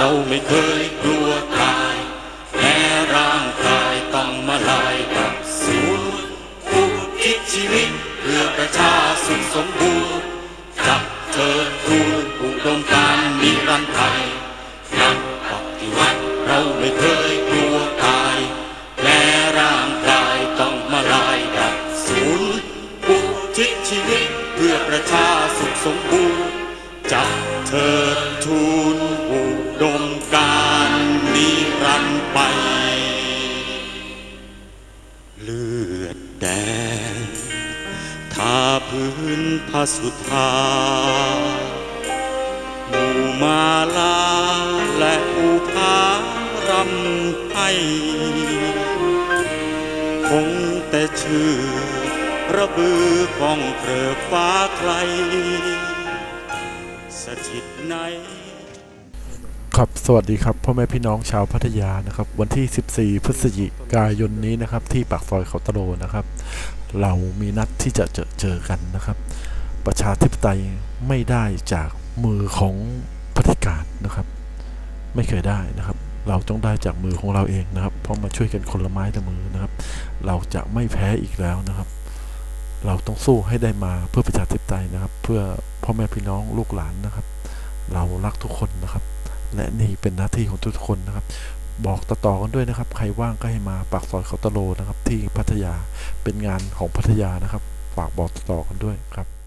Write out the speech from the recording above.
เราไม่เคยกลัวตายแม้ร่างกายต้องมาลายกับสูญผู้คิดชีวิตเพื่อประชาสุขสมบูรณ์จับเธอทูลอุดมการณ์นิรันไทยนักปฏิวัติเราไม่เคยกลัวตายแม้ร่างกายต้องมาลายกับสูญผู้ทิศชีวิตเพื่อประชาสุขสมบูรณ์จับเธอทูล เลือดแดงทาพื้นพระสุธาหมู่มาลาและอุภารำให้คงแต่ชื่อระบือกองเกลือฟ้าไกลสถิตใน ครับสวัสดีครับพ่อแม่พี่น้องชาวพัทยานะครับ วันที่ 14 พฤศจิกายนนี้นะครับ ที่ปากซอยเขาตะโลนะครับ เรามีนัดที่จะเจอเจอกันนะครับ ประชาธิปไตยไม่ได้จากมือของเผด็จการนะครับ ไม่เคยได้นะครับ เราต้องได้จากมือของเราเองนะครับ เพราะมาช่วยกันคนละไม้ละมือนะครับ เราจะไม่แพ้อีกแล้วนะครับ เราต้องสู้ให้ได้มาเพื่อประชาธิปไตยนะครับ เพื่อพ่อแม่พี่น้องลูกหลานนะครับ เรารักทุกคนนะครับ และนี่เป็นหน้าที่ของทุกคนนะครับ บอกต่อๆกันด้วยนะครับ ใครว่างก็ให้มาปากซอยเขาตะโลนะครับ ที่พัทยาเป็นงานของพัทยานะครับ ฝากบอกต่อๆกันด้วยครับ